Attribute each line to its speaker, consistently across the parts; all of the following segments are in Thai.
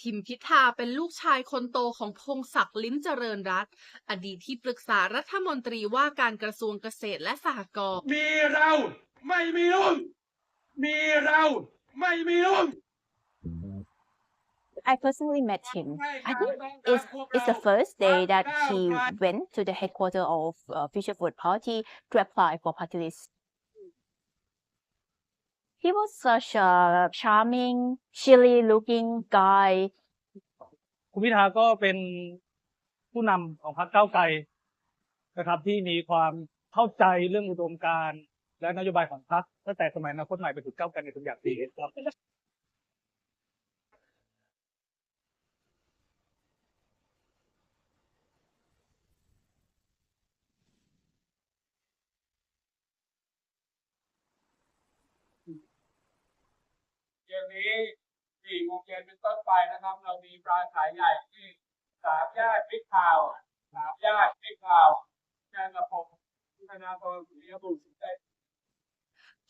Speaker 1: ทิมพิธาเป็นลูกชายคนโตของพงศักดิ์ลิ้มเจริญรัตน์อดีตที่ปรึกษารัฐมนตรีว่าการกระทรวงเกษตรและสหกรณ์
Speaker 2: มีเราไม่มีลุงมีเราไม่มีลุง
Speaker 3: I personally met him. I think it's, it's the first day that he went to the headquarters of uh, Future Food Party to apply for party list. He was such a charming, chilly looking guy.
Speaker 4: คุณพิธาก็เป็นผู้นำของพรรคก้าวไกลนะครับที่มีความเข้าใจเรื่องอุดมการณ์และนโยบายของพรรคตั้งแต่สมัยอนาคตใหม่ไปถึงก้าวไกลในทุกอย่างดีครับ
Speaker 2: นนี้สี่โมงเย็นเป็นต้นไปนะครับ เรามีปลาขายใหญ่ที่สามย่านบิ๊กทาวน์สามย่านบิ๊กทาวน์แจ้งกับผมธนาคารสุริยบุตรสุขใจ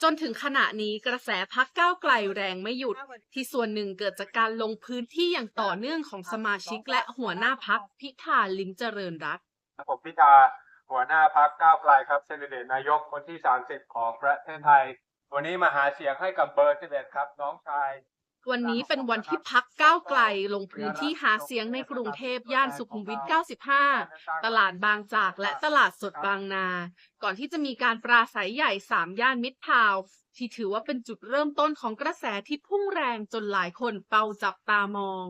Speaker 1: จนถึงขณะนี้กระแสพักก้าวไกลแรงไม่หยุด ที่ส่วนหนึ่งเกิดจากการลงพื้นที่อย่างต่อเนื่องของสมาชิกและหัวหน้าพักพิธาลิ้มเจริญรัตน์
Speaker 5: ผมพิธาหัวหน้าพักก้าวไกลครับเซนดิเดตนายกคนที่ 30 ของประเทศไทย วันนี้มาหาเสียงให้กับเบอร์11ครับ น้องชาย
Speaker 1: วันนี้เป็นวันที่พักก้าวไกลลงพื้นที่หาเสียงในกรุงเทพย่านสุขุมวิท 95 ตลาดบางจากและตลาดสดบางนา ก่อนที่จะมีการปราศัยใหญ่ 3 ย่านมิตรทาวน์ที่ถือว่าเป็นจุดเริ่มต้นของกระแสที่พุ่งแรงจนหลายคนเป่าจับตามอง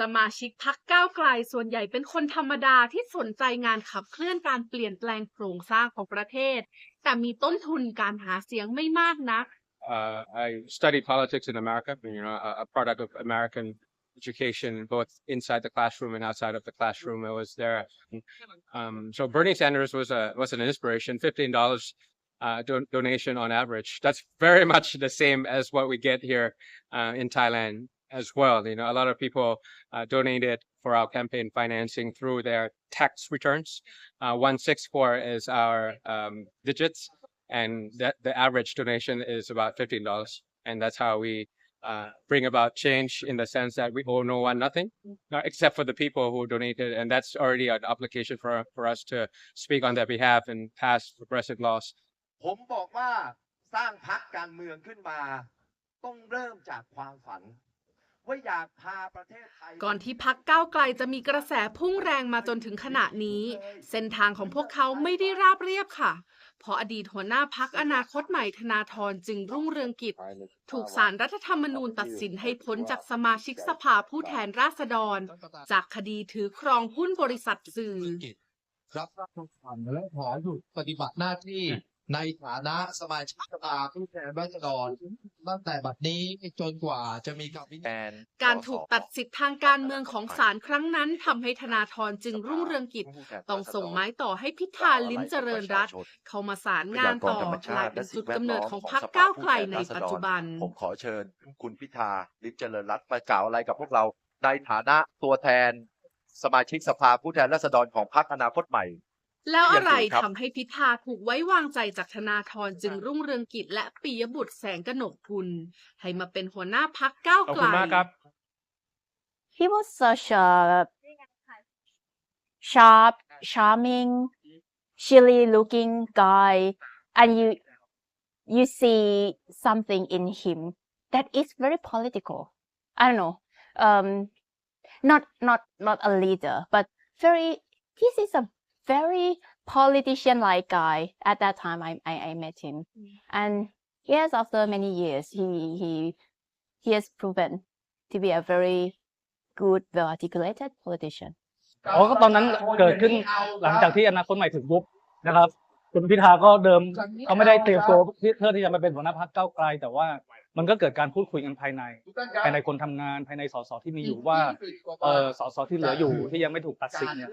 Speaker 1: สมาชิกพักก้าวไกลส่วนใหญ่เป็นคนธรรมดาที่สนใจงานขับเคลื่อนการเปลี่ยนแปลงโครงสร้างของประเทศ แต่มีต้นทุนการหาเสียงไม่มากนัก
Speaker 5: uh, I studied politics in America, you know, a, a product of American education, both inside the classroom and outside of the classroom. I was there. Um, so Bernie Sanders was a was an inspiration. Fifteen dollars uh, don- donation on average. That's very much the same as what we get here uh, in Thailand as well. You know, a lot of people uh, donated for our campaign financing through their tax returns. Uh, one six four is our um, digits and that the average donation is about fifteen dollars, and that's how we uh, bring about change in the sense that we owe no one nothing, uh, except for the people who donated, and that's already an obligation for for us to speak on their behalf and pass progressive laws.
Speaker 6: ผมบอกว่าสร้างพักการเมืองขึ้นมา ต้องเริ่มจากความฝัน ว่าอยากพาประเทศไทย
Speaker 1: ก่อนที่พักก้าวไกลจะมีกระแสพุ่งแรงมาจนถึงขณะนี้ เส้นทางของพวกเขาไม่ได้ราบเรียบค่ะ เพราะอดีตหัวหน้าพักอนาคตใหม่ธนาธรจึงรุ่งเรืองกิจ ถูกสารรัฐธรรมนูญตัดสินให้พ้นจากสมาชิกสภาผู้แทนราษฎร จากคดีถือครองหุ้นบริษัทสื่อ
Speaker 7: รับราชการและขอหยุดปฏิบัติหน้าที่ ในฐานะสมาชิกสภาผู้แทนราษฎรตั้งแต่บัดนี้จนกว่าจะมีคำวินิจฉัย
Speaker 1: การถูกตัดสิทธิ์ทางการเมืองของศาลครั้งนั้นทำให้ธนาธรจึงรุ่งเรืองกิจ ต้องส่งไม้ต่อให้พิธาลิ้มเจริญรัตน์เข้ามาสารงานต่อกลายเป็นจุดกำเนิดของพรรคก้าวไกลในปัจจุบัน
Speaker 6: ผมขอเชิญ คุณพิธาลิมเจริญรัตน์มากล่าวอะไรกับพวกเราในฐานะตัวแทน สมาชิกสภาผู้แทนราษฎรของพรรคอนาคตใหม่
Speaker 1: แล้วอะไร
Speaker 6: เยี่ยมเลยครับ
Speaker 1: ทำให้พิธาถูกไว้วางใจจากธนาธรจึงรุ่งเรืองกิจและปิยบุตรแสงกนกกุลให้มาเป็นหัวหน้าพักก้าว
Speaker 5: ขอบ
Speaker 1: ไก
Speaker 5: คุ
Speaker 1: ล
Speaker 5: ณมากครับ
Speaker 3: He was such a sharp, charming, chilly looking guy. And you, you see something in him that is very political. I don't know. Um, not, not, not a leader, but very, this is a very politician-like guy. At that time, I, I, I met him. And yes, after many years, he, he, he has proven to be a very good, well articulated politician.
Speaker 4: อ๋อก็ตอนนั้นเกิดขึ้นหลังจากที่อนาคตใหม่ถึงยุบนะครับคุณพิธาก็เดิมเขาไม่ได้เตรียมตัวเพื่อที่จะมาเป็นหัวหน้าพรรคก้าวไกลแต่ว่า มันก็เกิดการพูดคุยกันภายใน ภายในคนทำงานภายในสสที่มีอยู่ว่าเออสสที่เหลืออยู่ที่ยังไม่ถูกตัดสิทธิ์เนี่ย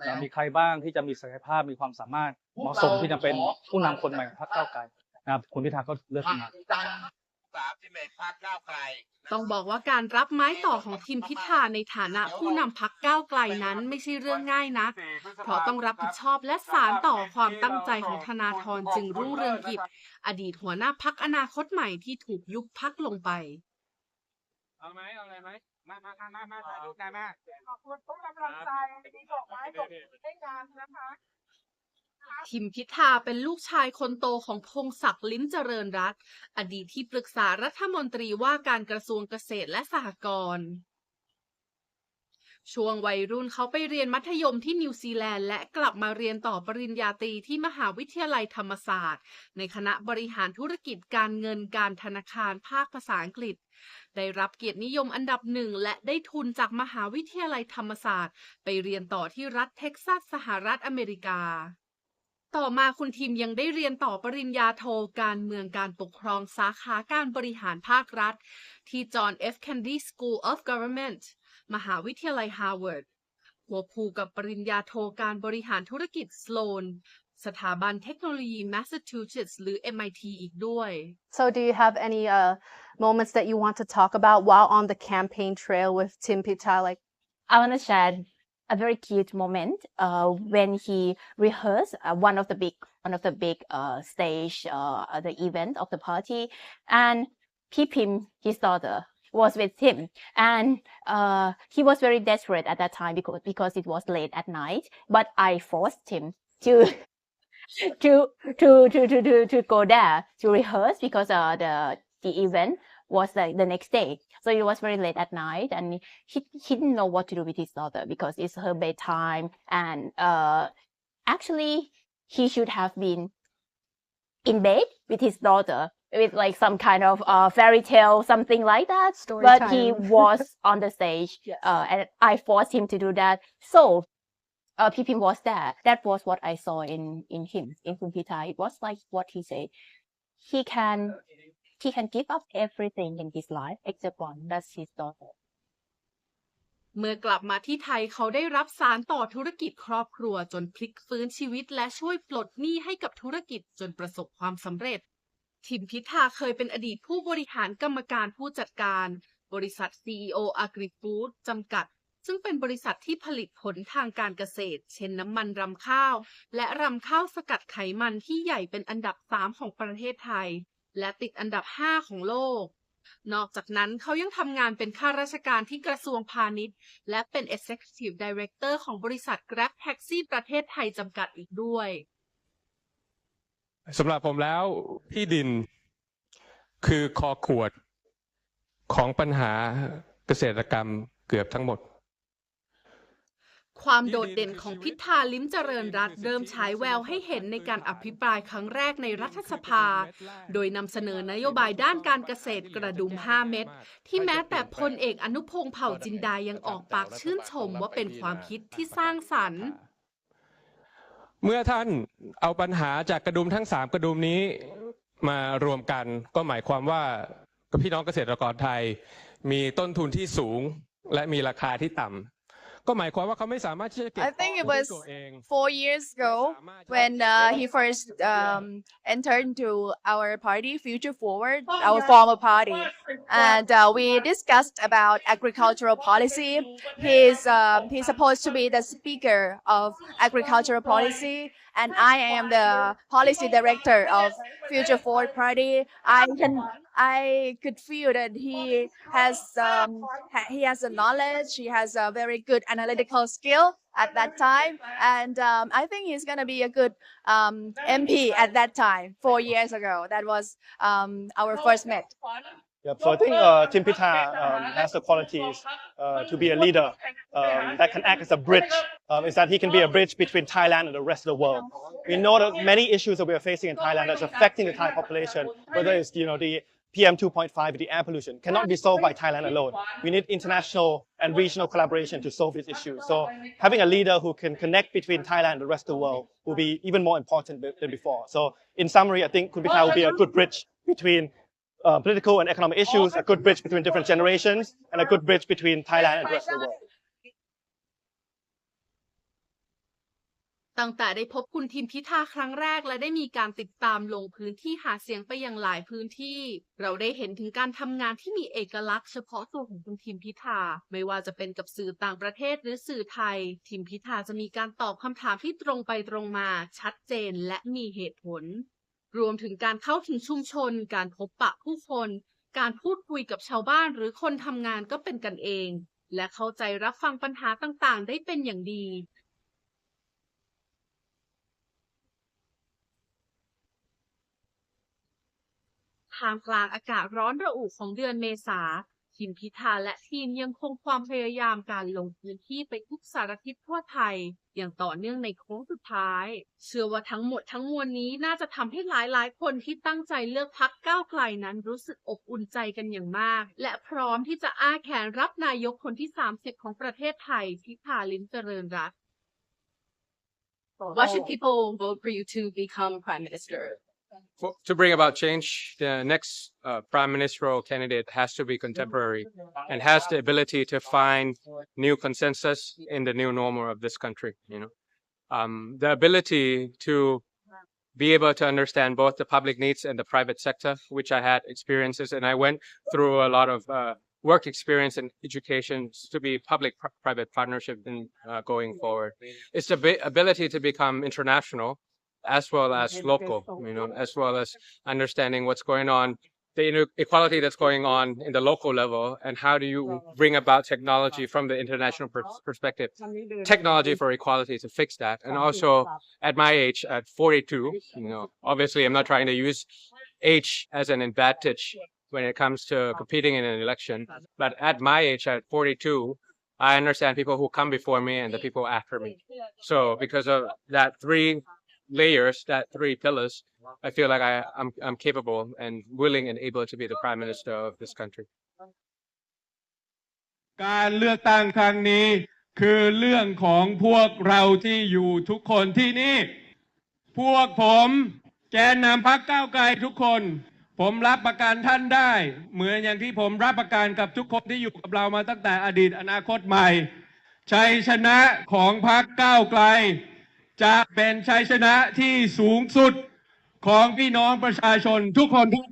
Speaker 4: เอ่อมีใครบ้างที่จะมีศักยภาพมีความสามารถเหมาะสมที่จะเป็นผู้นำคนใหม่ของพรรคก้าวไกลนะครับคุณพิธาก็เลือกมา
Speaker 8: สามสิบเอ็ดพักก้าวไกล
Speaker 1: ต้องบอกว่าการรับไม้ต่อของทีมพิธาในฐานะผู้นำพักก้าวไกลนั้นไม่ใช่เรื่องง่ายนัก เพราะต้องรับผิดชอบและสารต่อความตั้งใจของธนาธรจึงรุ่งเรืองกิจ อดีตหัวหน้าพักอนาคตใหม่ที่ถูกยุบพักลงไป
Speaker 2: เอาไหมเอาอะไรไหมมามามามามาถ่ายรูปกันมาขอบคุณทุกกำลังใจที่ส่งมาให้ผมให้งานนะคะ
Speaker 1: ทิมพิธาเป็นลูกชายคนโตของพงศักดิ์ลิ้มเจริญรัตอดีตที่ปรึกษารัฐมนตรีว่าการกระทรวงเกษตรและสหกรณ์ช่วงวัยรุ่นเขาไปเรียนมัธยมที่นิวซีแลนด์และกลับมาเรียนต่อปริญญาตรีที่มหาวิทยาลัยธรรมศาสตร์ ในคณะบริหารธุรกิจการเงินการธนาคารภาคภาษาอังกฤษ ได้รับเกียรตินิยมอันดับหนึ่งและได้ทุนจากมหาวิทยาลัยธรรมศาสตร์ ไปเรียนต่อที่รัฐเท็กซัสสหรัฐอเมริกา ต่อมาคุณทีมยังได้เรียนต่อปริญญาโทการเมืองการปกครองสาขาการบริหารภาครัฐ ที่ John F. Kennedy School of Government มหาวิทยาลัยฮาร์วาร์ดควบคู่กับปริญญาโทการบริหารธุรกิจสโลนสถาบันเทคโนโลยี Massachusetts หรือ MIT อีกด้วย
Speaker 9: So, do you have any uh, moments that you want to talk about while on the campaign trail with Tim Pita? Like,
Speaker 3: I want to share a very cute moment uh, when he rehearsed uh, one of the big one of the big uh, stage uh, the event of the party, and Pipim, his daughter, was with him, and uh, he was very desperate at that time because because it was late at night. But I forced him to. To, to to to to to go there to rehearse because uh the the event was like the next day. So it was very late at night and he, he didn't know what to do with his daughter because it's her bedtime and uh actually he should have been in bed with his daughter with like some kind of uh fairy tale something like that.
Speaker 9: Story
Speaker 3: but he was on the stage
Speaker 9: Yes.
Speaker 3: uh and i forced him to do that. So uh Pipim was there. That was what i saw in in him in Kumpita it was like what he said. He can he can give up everything in his life except one that's his daughter
Speaker 1: เมื่อกลับมาที่ไทยเขาได้รับสารต่อธุรกิจครอบครัวจนพลิกฟื้นชีวิตและช่วยปลดหนี้ให้กับธุรกิจจนประสบความสำเร็จ ทิมพิธาเคยเป็นอดีตผู้บริหารกรรมการผู้จัดการ บริษัท CEO Agri Food จำกัด ซึ่งเป็นบริษัทที่ผลิตผลทางการเกษตร เช่นน้ำมันรำข้าว และรำข้าวสกัดไขมันที่ใหญ่เป็นอันดับ 3 ของประเทศไทย และติดอันดับ 5 ของโลก นอกจากนั้นเขายังทำงานเป็นข้าราชการที่กระทรวงพาณิชย์ และเป็น Executive Director ของบริษัท Grab Taxi ประเทศไทยจำกัดอีกด้วย
Speaker 10: สำหรับผมแล้วที่ดินคือคอขวดของปัญหาเกษตรกรรมเกือบทั้งหมด
Speaker 1: ความโดดเด่นของพิธาลิ้มเจริญรัตเริ่มฉายแววให้เห็นในการอภิปรายครั้งแรกในรัฐสภา โดยนำเสนอนโยบายด้านการเกษตรกระดุม 5 เม็ดที่แม้แต่พลเอกอนุพงษ์เผ่าจินดายังออกปากชื่นชมว่าเป็นความคิดที่สร้างสรรค์
Speaker 10: เมื่อท่านเอาปัญหาจากกระดุมทั้งสามกระดุมนี้มารวมกัน ก็หมายความว่าพี่น้องเกษตรกรไทย มีต้นทุนที่สูงและมีราคาที่ต่ำ ก็หมายความว่าเขาไม่สามารถที่จะเก็บ
Speaker 11: I think it
Speaker 10: ของ
Speaker 11: was
Speaker 10: ด้วยตัวเอง
Speaker 11: four years ago when uh, he first um, entered into our party, Future Forward, our former party, and uh, we discussed about agricultural policy. He's um, he's supposed to be the speaker of agricultural policy, and I am the policy director of Future Forward Party. I can I could feel that he has um, he has the knowledge. He has a very good analytical skill at that time, and um, I think he's gonna be a good um, MP at that time. Four years ago, that was um, our first met.
Speaker 12: Yep. So I think uh, Tim Pita um, has the qualities uh, to be a leader um, that can act as a bridge. Um, is that he can be a bridge between Thailand and the rest of the world. We know that many issues that we are facing in Thailand that's affecting the Thai population, whether it's you know the PM 2.5, the air pollution, cannot be solved by Thailand alone. We need international and regional collaboration to solve these issues. So having a leader who can connect between Thailand and the rest of the world will be even more important than before. So in summary, I think Kun Pita will be a good bridge between uh, political and economic issues, a good bridge between different generations, and a good bridge between Thailand and the rest of the world.
Speaker 1: ตั้งแต่ได้พบคุณทิมพิธาครั้งแรกและได้มีการติดตามลงพื้นที่หาเสียงไปยังหลายพื้นที่ เราได้เห็นถึงการทำงานที่มีเอกลักษณ์เฉพาะตัวของคุณทิมพิธา ไม่ว่าจะเป็นกับสื่อต่างประเทศหรือสื่อไทย ทิมพิธาจะมีการตอบคำถามที่ตรงไปตรงมา ชัดเจนและมีเหตุผล รวมถึงการเข้าถึงชุมชน การพบปะผู้คน การพูดคุยกับชาวบ้านหรือคนทำงานก็เป็นกันเอง และเข้าใจรับฟังปัญหาต่างๆ ได้เป็นอย่างดี ท่ามกลางอากาศร้อนระอุของเดือนเมษาทีมพิธาและทีมยังคงความพยายามการลงพื้นที่ไปทุกสารทิศทั่วไทย อย่างต่อเนื่องในโค้งสุดท้าย เชื่อว่าทั้งหมดทั้งมวลนี้น่าจะทำให้หลายๆ คนที่ตั้งใจเลือกพักก้าวไกลนั้นรู้สึกอบอุ่นใจกันอย่างมาก และพร้อมที่จะอ้าแขนรับนายกคนที่ 30 ของประเทศไทย พิธาลิ้มเจริญรัตน์
Speaker 8: Why should people vote for you to become prime minister?
Speaker 5: For, to bring about change, the next uh, prime ministerial candidate has to be contemporary and has the ability to find new consensus in the new normal of this country. You know, um, the ability to be able to understand both the public needs and the private sector, which I had experiences, and I went through a lot of uh, work experience and education to be public-private partnership in uh, going forward. It's the ability to become international as well as local, you know, as well as understanding what's going on, the inequality that's going on in the local level, and how do you bring about technology from the international pers- perspective, technology for equality to fix that. And also, at my age, at 42, you know, obviously I'm not trying to use age as an advantage when it comes to competing in an election, but at my age, at 42, I understand people who come before me and the people after me. So because of that three layers, that three pillars, I feel like I, I'm I'm capable and willing and able to be the prime minister of this country.
Speaker 10: การเลือกตั้งครั้งนี้คือเรื่องของพวกเราที่อยู่ทุกคนที่นี่ พวกผมแกนนำพักก้าวไกลทุกคน ผมรับประกันท่านได้ เหมือนอย่างที่ผมรับประกันกับทุกคนที่อยู่กับเรามาตั้งแต่อดีตอนาคตใหม่ ชัยชนะของพักก้าวไกล จะเป็นชัยชนะที่สูงสุดของพี่น้องประชาชนทุกคนทุก